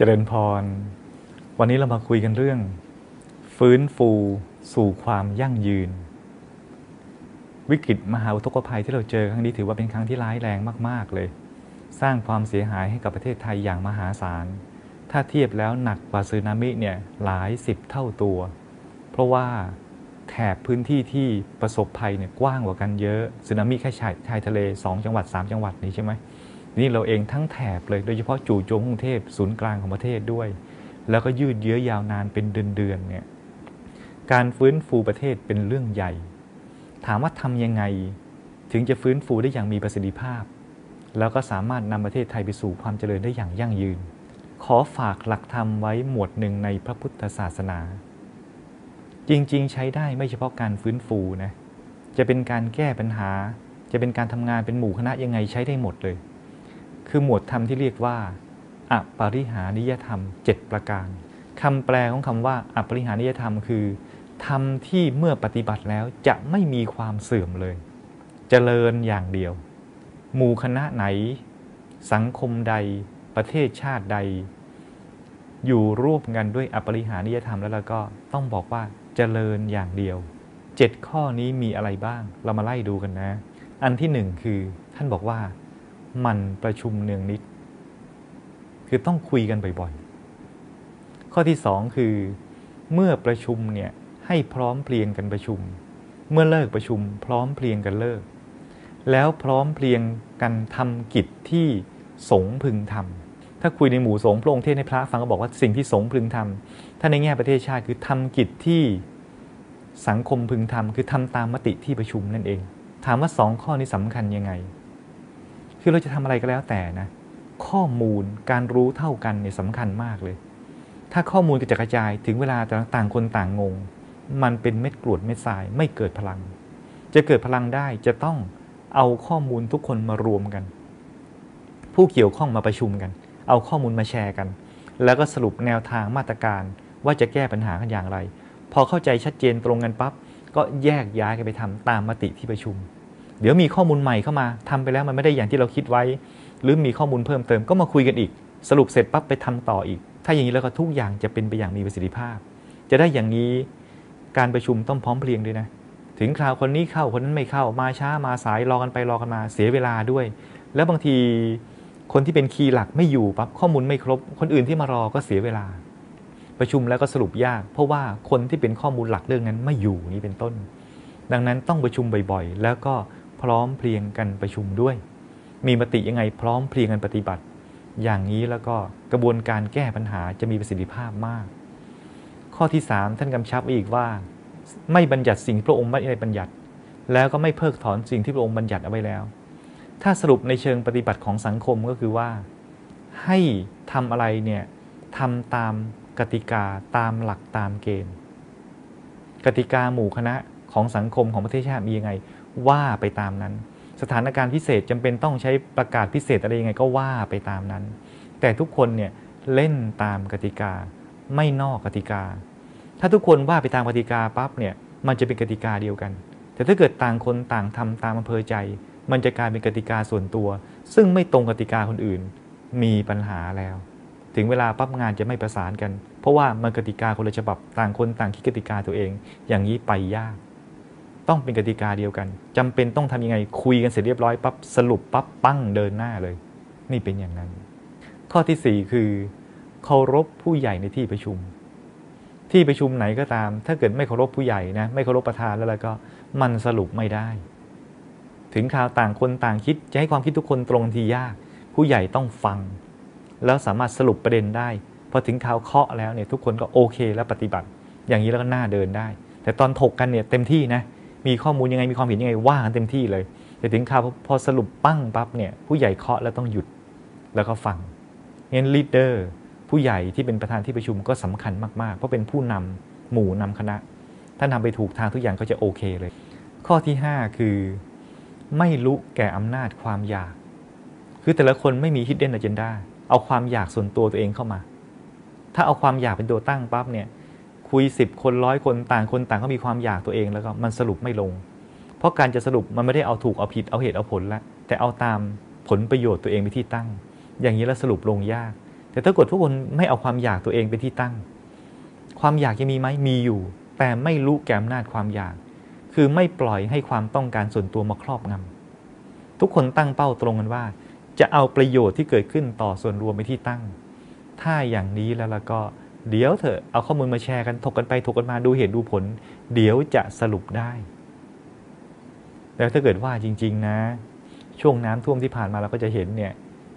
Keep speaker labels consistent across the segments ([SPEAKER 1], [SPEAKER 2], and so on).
[SPEAKER 1] เจริญพร วันนี้เรามาคุยกันเรื่อง ฟื้นฟูสู่ความยั่งยืน วิกฤตมหาอุทกภัยที่เราเจอครั้งนี้ถือว่าเป็นครั้งที่ร้ายแรงมาก ๆ เลย สร้างความเสียหายให้กับประเทศไทยอย่างมหาศาล ถ้าเทียบแล้วหนักกว่าสึนามิเนี่ยหลายสิบเท่าตัว เพราะว่าแถบพื้นที่ที่ประสบภัยเนี่ยกว้างกว่ากันเยอะสึนามิแค่ชายชายทะเล 2 จังหวัด 3 จังหวัดนี้ใช่ไหม นี่เราเองทั้งแถบเลยโดยเฉพาะจู่โจมกรุงเทพศูนย์กลางของประเทศด้วย แล้วก็ยืดเยื้อยาวนานเป็นเดือนๆเนี่ยการฟื้นฟูประเทศเป็นเรื่องใหญ่ ถามว่าทำยังไง ถึงจะฟื้นฟูได้อย่างมีประสิทธิภาพ แล้วก็สามารถนำประเทศไทยไปสู่ความเจริญได้อย่างยั่งยืน ขอฝากหลักธรรมไว้หมวดหนึ่งในพระพุทธศาสนา จริงๆ ใช้ได้ไม่เฉพาะการฟื้นฟูนะจะเป็นการแก้ปัญหา จะเป็นการทำงานเป็นหมู่คณะยังไงใช้ได้หมดเลย คือหมวดธรรมที่เรียกว่าอปริหานิยธรรม 7 ประการคำแปลของคำว่าอปริหานิยธรรมคือธรรมที่เมื่อปฏิบัติแล้วจะไม่มีความเสื่อมเลยจเจริญอย่างเดียว หมู่คณะไหน สังคมใด ประเทศชาติใด อยู่ร่วมกันด้วยอปริหานิยธรรมแล้วเราก็ต้องบอกว่าเจริญอย่างเดียวเจ็ดข้อนี้มีอะไรบ้าง เรามาไล่ดูกันนะ อันที่หนึ่งคือท่านบอกว่า มันประชุมเนืองนิด คือต้องคุยกันบ่อยๆ ข้อที่สองคือ เมื่อประชุมเนี่ยให้พร้อมเพรียงกันประชุม เมื่อเลิกประชุม พร้อมเพรียงกันเลิก แล้วพร้อมเพรียงกันทำกิจที่สงพึงทำถ้าคุยในหมู่สงพระองค์เทศให้พระฟังก็บอกว่าสิ่งที่สงพึงทำถ้าในแง่ประเทศชาติคือทำกิจที่สังคมพึงทำคือทำตามมติที่ประชุมนั่นเอง ถามว่าสองข้อนี้สำคัญยังไง คือเราจะทำอะไรก็แล้วแต่นะ ข้อมูลการรู้เท่ากันเนี่ยสำคัญมากเลย ถ้าข้อมูลกระจกระจายถึงเวลาต่างคนต่างงง มันเป็นเม็ดกรวดเม็ดทรายไม่เกิดพลัง จะเกิดพลังได้จะต้องเอาข้อมูลทุกคนมารวมกัน ผู้เกี่ยวข้องมาประชุมกัน เอาข้อมูลมาแชร์กัน แล้วก็สรุปแนวทางมาตรการว่าจะแก้ปัญหากันอย่างไร พอเข้าใจชัดเจนตรงกันปับ๊บก็แยกย้ายกันไปทำตามมติที่ประชุม เดี๋ยวมีข้อมูลใหม่เข้ามาทำไปแล้วมันไม่ได้อย่างที่เราคิดไว้ หรือมีข้อมูลเพิ่มเติมก็มาคุยกันอีก สรุปเสร็จปั๊บไปทำต่ออีก ถ้าอย่างนี้แล้วก็ทุกอย่างจะเป็นไปอย่างมีประสิทธิภาพ จะได้อย่างนี้การประชุมต้องพร้อมเพรียงด้วยนะถึงคราวคนนี้เข้าคนนั้นไม่เข้ามาช้ามาสายรอกันไปรอกันมาเสียเวลาด้วย แล้วบางทีคนที่เป็นคีย์หลักไม่อยู่ปั๊บข้อมูลไม่ครบ คนอื่นที่มารอก็เสียเวลา ประชุมแล้วก็สรุปยาก เพราะว่าคนที่เป็นข้อมูลหลักเรื่องนั้นไม่อยู่นี่เป็นต้น ดังนั้นต้องประชุมบ่อยๆ แล้วก็ พร้อมเพรียงกันประชุมด้วย มีมติยังไงพร้อมเพรียงกันปฏิบัติ อย่างนี้แล้วก็กระบวนการแก้ปัญหาจะมีประสิทธิภาพมาก ข้อที่ 3 ท่านกำชับอีกว่า ไม่บัญญัติสิ่งพระองค์ไม่ได้บัญญัติ แล้วก็ไม่เพิกถอนสิ่งที่พระองค์บัญญัติเอาไว้แล้ว ถ้าสรุปในเชิงปฏิบัติของสังคมก็คือว่า ให้ทำอะไรเนี่ยทำตามกติกาตามหลักตามเกณฑ์ กติกาหมู่คณะของสังคมของประเทศชาติมียังไง ว่าไปตามนั้น สถานการณ์พิเศษจำเป็นต้องใช้ประกาศพิเศษอะไรยังไงก็ว่าไปตามนั้น แต่ทุกคนเนี่ยเล่นตามกติกา ไม่นอกกติกา ถ้าทุกคนว่าไปตามกติกาปั๊บเนี่ยมันจะเป็นกติกาเดียวกัน แต่ถ้าเกิดต่างคนต่างทำตามอำเภอใจ มันจะกลายเป็นกติกาส่วนตัว ซึ่งไม่ตรงกติกาคนอื่น มีปัญหาแล้ว ถึงเวลาปั๊บงานจะไม่ประสานกัน เพราะว่ามันกติกาคนละฉบับต่างคนต่างคิดกติกาตัวเอง อย่างนี้ไปยาก ต้องเป็นกติกาเดียวกันจำเป็นต้องทำยังไงคุยกันเสร็จเรียบร้อยปั๊บสรุปปั๊บปั้งเดินหน้าเลย นี่เป็นอย่างนั้น ข้อที่ 4 คือเคารพผู้ใหญ่ในที่ประชุม ที่ประชุมไหนก็ตาม ถ้าเกิดไม่เคารพผู้ใหญ่นะไม่เคารพประธานแล้วก็มันสรุปไม่ได้ ถึงข่าวต่างคนต่างคิดจะให้ความคิดทุกคนตรงทียาก ผู้ใหญ่ต้องฟัง แล้วสามารถสรุปประเด็นได้พอถึงข่าวเคาะแล้วเนี่ยทุกคนก็โอเค แล้วปฏิบัติ อย่างนี้แล้วก็น่าเดินได้ แต่ตอนถกกันเนี่ยเต็มที่นะ มีข้อมูลยังไงมีความเห็นยังไงว่ากันเต็มที่เลยแต่ถึงข่าวพอสรุปปั้งปั๊บเนี่ยผู้ใหญ่เคาะแล้วต้องหยุดแล้วก็ฟังงั้นลีดเดอร์ผู้ใหญ่ที่เป็นประธานที่ประชุมก็สำคัญมากๆ เพราะเป็นผู้นำหมู่นำคณะ ถ้านำไปถูกทางทุกอย่างก็จะโอเคเลย ข้อที่ 5 คือ ไม่รู้แก่อำนาจความอยาก คือแต่ละคนไม่มี hidden agenda เอาความอยากส่วนตัวตัวเองเข้ามา ถ้าเอาความอยากเป็นตัวตั้งปั๊บเนี่ย คุยสิบคนร้อยคนต่างคนต่างก็มีความอยากตัวเองแล้วก็มันสรุปไม่ลง เพราะการจะสรุปมันไม่ได้เอาถูกเอาผิดเอาเหตุเอาผลแล้วแต่เอาตามผลประโยชน์ตัวเองไปที่ตั้ง อย่างนี้แล้วสรุปลงยาก แต่ถ้าเกิดทุกคนไม่เอาความอยากตัวเองเป็นที่ตั้ง ความอยากจะมีไหมมีอยู่ แต่ไม่รู้แกมนาจความอยาก คือไม่ปล่อยให้ความต้องการส่วนตัวมาครอบงำทุกคนตั้งเป้าตรงกันว่า จะเอาประโยชน์ที่เกิดขึ้นต่อส่วนรวมไปที่ตั้ง ถ้าอย่างนี้แล้วแล้วก็ เดี๋ยวเถอะเอาข้อมูลมาแชร์กันถกกันไปถกกันมาดูเหตุดูผล เดี๋ยวจะสรุปได้แล้วถ้าเกิดว่าจริง ๆ นะ ช่วงน้ำท่วมที่ผ่านมาเราก็จะเห็นเนี่ย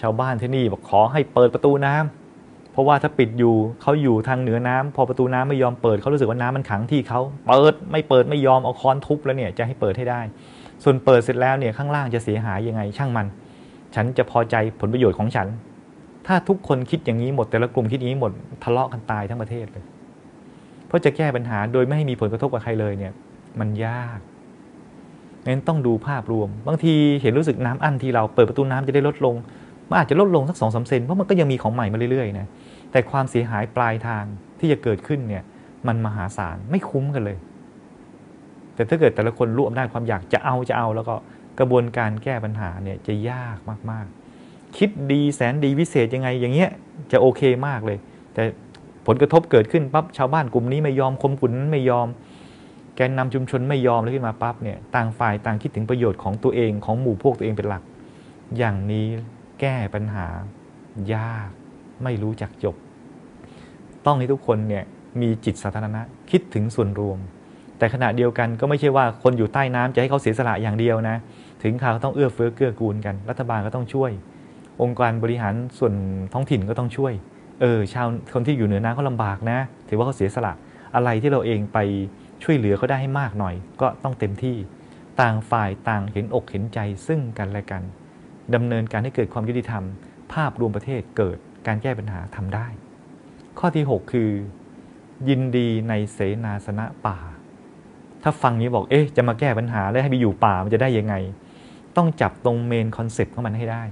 [SPEAKER 1] ชาวบ้านที่นี่บอกขอให้เปิดประตูน้ำเพราะว่าถ้าปิดอยู่เขาอยู่ทางเหนือน้ำพอประตูน้ำไม่ยอมเปิดเขารู้สึกว่าน้ำมันขังที่เขาเปิดไม่เปิดไม่ยอมเอาค้อนทุบแล้วเนี่ยจะให้เปิดให้ได้ ส่วนเปิดเสร็จแล้วเนี่ยข้างล่างจะเสียหายยังไงช่างมัน ฉันจะพอใจผลประโยชน์ของฉัน ถ้าทุกคนคิดอย่างนี้หมดแต่ละกลุ่มคิดอย่างนี้หมดทะเลาะกันตายทั้งประเทศเลย เพราะจะแก้ปัญหาโดยไม่ให้มีผลกระทบกับใครเลยเนี่ย มันยากงั้นต้องดูภาพรวม บางทีเห็นรู้สึกน้ำอั้นที่เราเปิดประตูน้ำจะได้ลดลงมันอาจจะลดลงสักสองสาเซนเพราะมันก็ยังมีของใหม่มาเรื่อยๆนะแต่ความเสียหายปลายทางที่จะเกิดขึ้นเนี่ย มันมหาศาลไม่คุ้มกันเลย แต่ถ้าเกิดแต่ละคนรู้อำนาจความอยากจะเอาจะเอา แล้วก็กระบวนการแก้ปัญหาเนี่ยจะยากมากๆ คิดดีแสนดีวิเศษยังไงอย่างเงี้ยจะโอเคมากเลย แต่ผลกระทบเกิดขึ้นปั๊บชาวบ้านกลุ่มนี้ไม่ยอมคมกลุ่มนั้นไม่ยอม แกนนำชุมชนไม่ยอมเลยขึ้นมาปั๊บเนี่ยต่างฝ่ายต่างคิดถึงประโยชน์ของตัวเองของหมู่พวกตัวเองเป็นหลัก อย่างนี้แก้ปัญหายากไม่รู้จักจบ ต้องให้ทุกคนเนี่ยมีจิตสาธารณะคิดถึงส่วนรวม แต่ขณะเดียวกันก็ไม่ใช่ว่าคนอยู่ใต้น้ำจะให้เขาเสียสละอย่างเดียวนะ ถึงข่าวต้องเอื้อเฟื้อเกื้อกูลกัน รัฐบาลก็ต้องช่วย องค์การบริหารส่วนท้องถิ่นก็ต้องช่วย เออ ชาวคนที่อยู่เหนือน้ำเขาลำบากนะ ถือว่าเขาเสียสละ อะไรที่เราเองไปช่วยเหลือเขาได้ให้มากหน่อย ก็ต้องเต็มที่ ต่างฝ่ายต่างเห็นอกเห็นใจซึ่งกันและกันดำเนินการให้เกิดความยุติธรรม ภาพรวมประเทศเกิดการแก้ปัญหาทำได้ ข้อที่ 6 คือ ยินดีในเสนาสนะป่า ถ้าฟังนี้บอก เอ๊ะ จะมาแก้ปัญหาแล้วให้ไปอยู่ป่ามันจะได้ยังไง ต้องจับตรงเมนคอนเซปต์ของมันให้ได้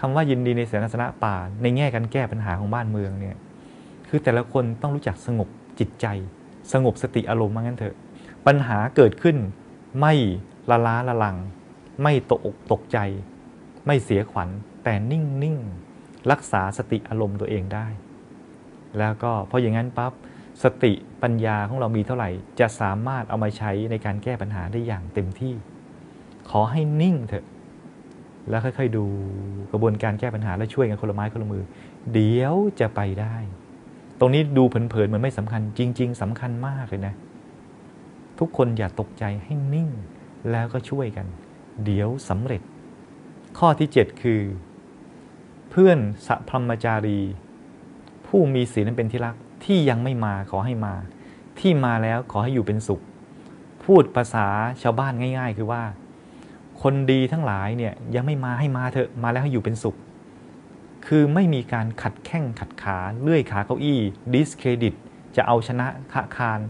[SPEAKER 1] คำว่ายินดีในเสนาสนะป่า ในแง่การแก้ปัญหาของบ้านเมืองเนี่ยคือแต่ละคนต้องรู้จักสงบจิตใจ สงบสติอารมณ์มางั้นเถอะ ปัญหาเกิดขึ้นไม่ละล้าละลัง ไม่ตกอกตกใจ ไม่เสียขวัญ แต่นิ่งนิ่งรักษาสติอารมณ์ตัวเองได้ แล้วก็พออย่างนั้นปั๊บสติปัญญาของเรามีเท่าไหร่ จะสามารถเอามาใช้ในการแก้ปัญหาได้อย่างเต็มที่ ขอให้นิ่งเถอะ แล้วค่อยๆดูกระบวนการแก้ปัญหาและช่วยกันคนละไม้คนละมือ เดี๋ยวจะไปได้ ตรงนี้ดูเผินๆเหมือนไม่สำคัญ จริง ๆสำคัญมากเลยนะ ทุกคนอย่าตกใจให้นิ่ง แล้วก็ช่วยกัน เดี๋ยวสำเร็จ ข้อที่ 7 คือ เพื่อนสัพรมจารี ผู้มีศีลนั้นเป็นที่รักที่ยังไม่มาขอให้มา ที่มาแล้วขอให้อยู่เป็นสุข พูดภาษาชาวบ้านง่าย ๆ คือว่า คนดีทั้งหลายเนี่ยยังไม่มาให้มาเถอะมาแล้วให้อยู่เป็นสุข คือไม่มีการขัดแข้งขัดขาเลื่อยขาเก้าอี้ดิสเครดิตจะเอาชนะขะคาร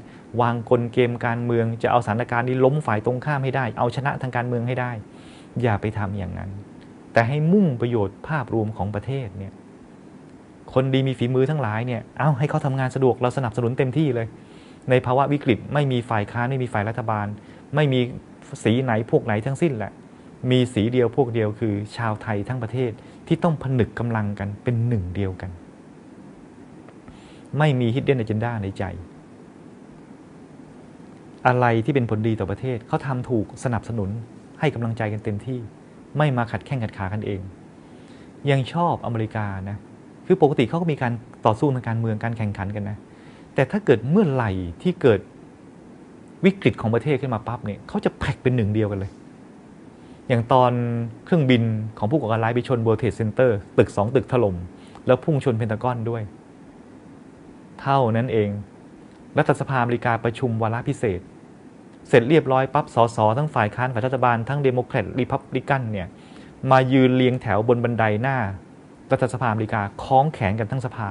[SPEAKER 1] วางกลเกมการเมือง จะเอาสถานการณ์นี้ล้มฝ่ายตรงข้ามให้ได้ เอาชนะทางการเมืองให้ได้ อย่าไปทำอย่างนั้น แต่ให้มุ่งประโยชน์ภาพรวมของประเทศเนี่ยคนดีมีฝีมือทั้งหลายเนี่ยเอาให้เขาทำงานสะดวกเราสนับสนุนเต็มที่เลย ในภาวะวิกฤตไม่มีฝ่ายค้านไม่มีฝ่ายรัฐบาล ไม่มีสีไหนพวกไหนทั้งสิ้นแหละ มีสีเดียวพวกเดียวคือชาวไทยทั้งประเทศที่ต้องผนึกกำลังกันเป็นหนึ่งเดียวกัน ไม่มีฮิดเด้นอเจนดาในใจ อะไรที่เป็นผลดีต่อประเทศเขาทำถูกสนับสนุนให้กำลังใจกันเต็มที่ ไม่มาขัดแข้งขัดขากันเอง ยังชอบอเมริกานะคือปกติเขาก็มีการต่อสู้ทางการเมืองการแข่งขันกันนะ แต่ถ้าเกิดเมื่อไหร่ที่เกิดวิกฤตของประเทศขึ้นมาปั๊บเนี่ยเขาจะแพ็กเป็นหนึ่งเดียวกันเลย อย่างตอนเครื่องบินของผู้ก่อการร้ายไปชนเวิร์เทสเซนเตอร์ตึกสองตึกถล่มแล้วพุ่งชนเพนทากอนด้วย เท่านั้นเอง รัฐสภาอเมริกาประชุมวาระพิเศษ เสร็จเรียบร้อยปั๊บสสทั้งฝ่ายค้านฝ่ายรัฐบาลทั้งเดโมแครตรีพับลิกันเนี่ยมายืนเรียงแถวบนบันไดหน้า รัฐสภาอเมริกาคล้องแขนกันทั้งสภา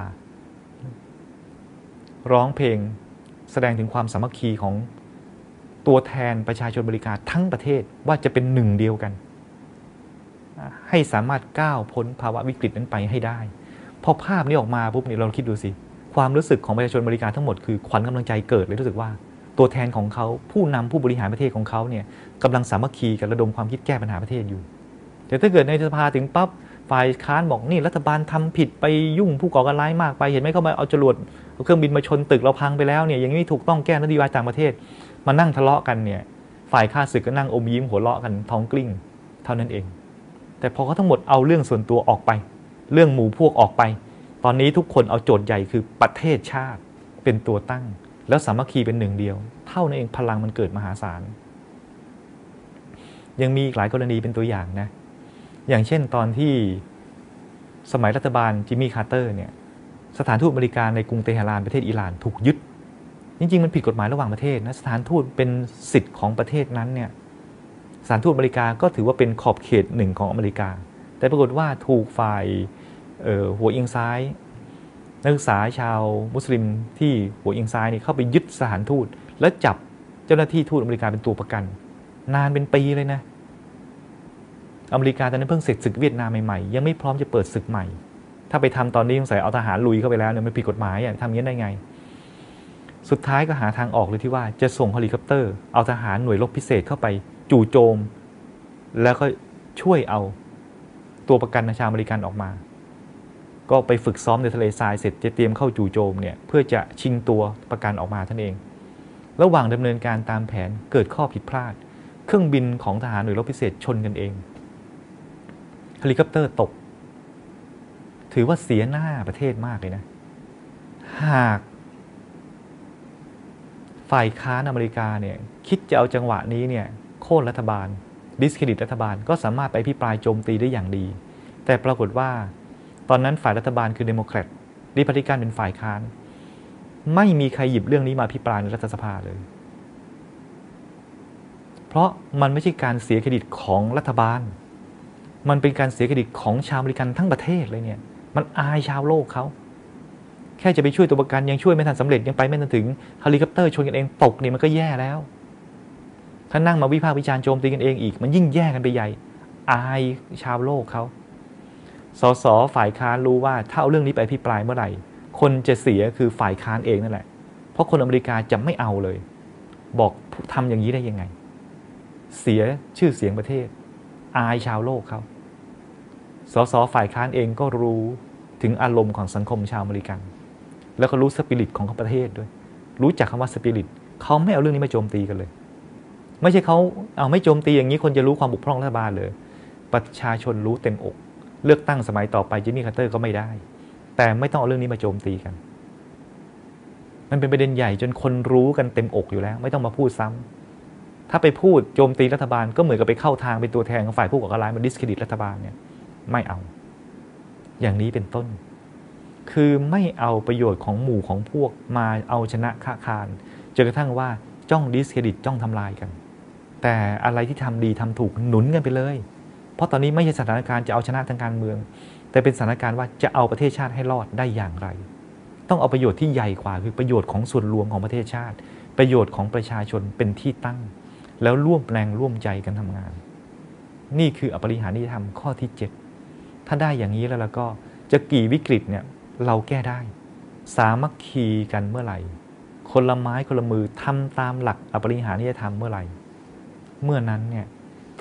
[SPEAKER 1] ร้องเพลงแสดงถึงความสามัคคีของ ตัวแทนประชาชนบริการทั้งประเทศว่าจะเป็นหนึ่งเดียวกัน ให้สามารถก้าวพ้นภาวะวิกฤตนั้นไปให้ได้ พอภาพนี้ออกมาปุ๊บเนี่ยเราคิดดูสิ ความรู้สึกของประชาชนบริการทั้งหมดคือขวัญกำลังใจเกิดเลยรู้สึกว่า ตัวแทนของเขาผู้นำผู้บริหารประเทศของเขาเนี่ยกำลังสามัคคีกันระดมความคิดแก้ปัญหาประเทศอยู่ แต่ถ้าเกิดในสภาถึงปั๊บฝ่ายค้านบอกนี่รัฐบาลทำผิดไปยุ่งผู้ก่อการร้ายมากไปเห็นไหมเขามาเอาจรวดเอาเครื่องบินมาชนตึกเราพังไปแล้วเนี่ยอย่างนี้ถูกต้องแก้นโยบายต่างประเทศ มานั่งทะเลาะกันเนี่ยฝ่ายข้าศึกก็นั่งอมยิ้มหัวเราะกันท้องกลิ้ง เท่านั้นเอง แต่พอเขาทั้งหมดเอาเรื่องส่วนตัวออกไป เรื่องหมู่พวกออกไป ตอนนี้ทุกคนเอาโจทย์ใหญ่คือประเทศชาติเป็นตัวตั้ง แล้วสามัคคีเป็นหนึ่งเดียว เท่านั้นเองพลังมันเกิดมหาศาลยังมีหลายกรณีเป็นตัวอย่างนะ อย่างเช่นตอนที่สมัยรัฐบาลจิมมี่คาร์เตอร์เนี่ยสถานทูตอเมริกาในกรุงเตหะรานประเทศอิหร่านถูกยึด จริงๆ มันผิดกฎหมายระหว่างประเทศนะสถานทูตเป็นสิทธิ์ของประเทศนั้นเนี่ยสถานทูตอเมริกาก็ถือว่าเป็นขอบเขตหนึ่งของอเมริกา แต่ปรากฏว่าถูกฝ่ายหัวเอียงซ้าย นักศึกษาชาวมุสลิมที่หัวเอียงซ้ายนี่เข้าไปยึดสถานทูต แล้วจับเจ้าหน้าที่ทูตอเมริกาเป็นตัวประกัน นานเป็นปีเลยนะอเมริกาตอนนั้นเพิ่งเสร็จศึกเวียดนามใหม่ๆ ยังไม่พร้อมจะเปิดศึกใหม่ ถ้าไปทำตอนนี้สงสัยเอาทหารลุยเข้าไปแล้วเนี่ยมันผิดกฎหมายอะทำอย่างนี้ได้ไง สุดท้ายก็หาทางออกเลยที่ว่าจะส่งเฮลิคอปเตอร์ เอาทหารหน่วยรบพิเศษเข้าไปจู่โจม แล้วก็ช่วยเอาตัวประกันชาวอเมริกันออกมา ก็ไปฝึกซ้อมในทะเลทรายเสร็จจะเตรียมเข้าจู่โจมเนี่ยเพื่อจะชิงตัวประกันออกมาท่านเอง ระหว่างดำเนินการตามแผนเกิดข้อผิดพลาด เครื่องบินของทหารหน่วยรบพิเศษชนกันเองเฮลิคอปเตอร์ตก ถือว่าเสียหน้าประเทศมากเลยนะ หาก ฝ่ายค้านอเมริกาเนี่ยคิดจะเอาจังหวะนี้เนี่ยโค่นรัฐบาล ดิสเครดิตรัฐบาลก็สามารถไปพิปรายโจมตีได้อย่างดี แต่ปรากฏว่า ตอนนั้นฝ่ายรัฐบาลคือเดโมแครตริพับลิกันเป็นฝ่ายค้าน ไม่มีใครหยิบเรื่องนี้มาพิปรายในรัฐสภาเลย เพราะมันไม่ใช่การเสียเครดิตของรัฐบาล มันเป็นการเสียเครดิตของชาวอเมริกันทั้งประเทศเลยเนี่ยมันอายชาวโลกเขา แค่จะไปช่วยตัวประกันยังช่วยไม่ทันสำเร็จยังไปไม่ทันถึงเฮลิคอปเตอร์ชนกันเองตกเนี่ยมันก็แย่แล้ว ถ้านั่งมาวิพากษ์วิจารณ์โจมตีกันเองอีก มันยิ่งแย่กันไปใหญ่ อายชาวโลกเขาสสฝ่ายค้านรู้ว่าถ้าเอาเรื่องนี้ไปพิปรายเมื่อไหร่ คนจะเสียคือฝ่ายค้านเองนั่นแหละ เพราะคนอเมริกาจะไม่เอาเลย บอกทำอย่างนี้ได้ยังไง เสียชื่อเสียงประเทศ อายชาวโลกเขาสสฝ่ายค้านเองก็รู้ถึงอารมณ์ของสังคมชาวอเมริกัน แล้วก็รู้สปิริตของประเทศด้วย รู้จักคำว่าสปิริตเขาไม่เอาเรื่องนี้มาโจมตีกันเลย ไม่ใช่เขาเอาไม่โจมตีอย่างนี้คนจะรู้ความบุกพร่องรัฐบาลเลย ประชาชนรู้เต็มอก เลือกตั้งสมัยต่อไปจิมมี่คาร์เตอร์ก็ไม่ได้ แต่ไม่ต้องเอาเรื่องนี้มาโจมตีกัน มันเป็นประเด็นใหญ่จนคนรู้กันเต็มอกอยู่แล้ว ไม่ต้องมาพูดซ้ำถ้าไปพูดโจมตีรัฐบาลก็เหมือนกับไปเข้าทางเป็นตัวแทนของฝ่ายผู้ก่อการร้ายมาดิสเครดิตรัฐบาลเนี่ยไม่เอา อย่างนี้เป็นต้น คือไม่เอาประโยชน์ของหมู่ของพวกมาเอาชนะค้าคารจนกระทั่งว่าจ้องดิสเครดิตจ้องทำลายกัน แต่อะไรที่ทำดีทำถูกหนุนกันไปเลย เพราะตอนนี้ไม่ใช่สถานการณ์จะเอาชนะทางการเมือง แต่เป็นสถานการณ์ว่าจะเอาประเทศชาติให้รอดได้อย่างไร ต้องเอาประโยชน์ที่ใหญ่กว่าคือประโยชน์ของส่วนรวมของประเทศชาติ ประโยชน์ของประชาชนเป็นที่ตั้ง แล้วร่วมแรงร่วมใจกันทำงาน นี่คืออปริหานิธรรมข้อที่ 7 ถ้าได้อย่างนี้แล้วแล้วก็จะกี่วิกฤตเนี่ย เราแก้ได้ สามัคคีกันเมื่อไหร่ คนละไม้คนละมือทำตามหลักอปริหานิยธรรมเมื่อไหร่ เมื่อนั้นเนี่ย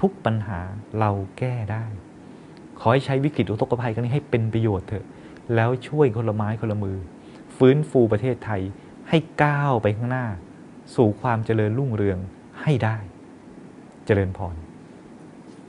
[SPEAKER 1] ทุกปัญหาเราแก้ได้ ขอให้ใช้วิกฤตอุทกภัยครั้งนี้ให้เป็นประโยชน์เถอะ แล้วช่วยคนละไม้คนละมือ ฟื้นฟูประเทศไทยให้ก้าวไปข้างหน้า สู่ความเจริญรุ่งเรืองให้ได้ เจริญพร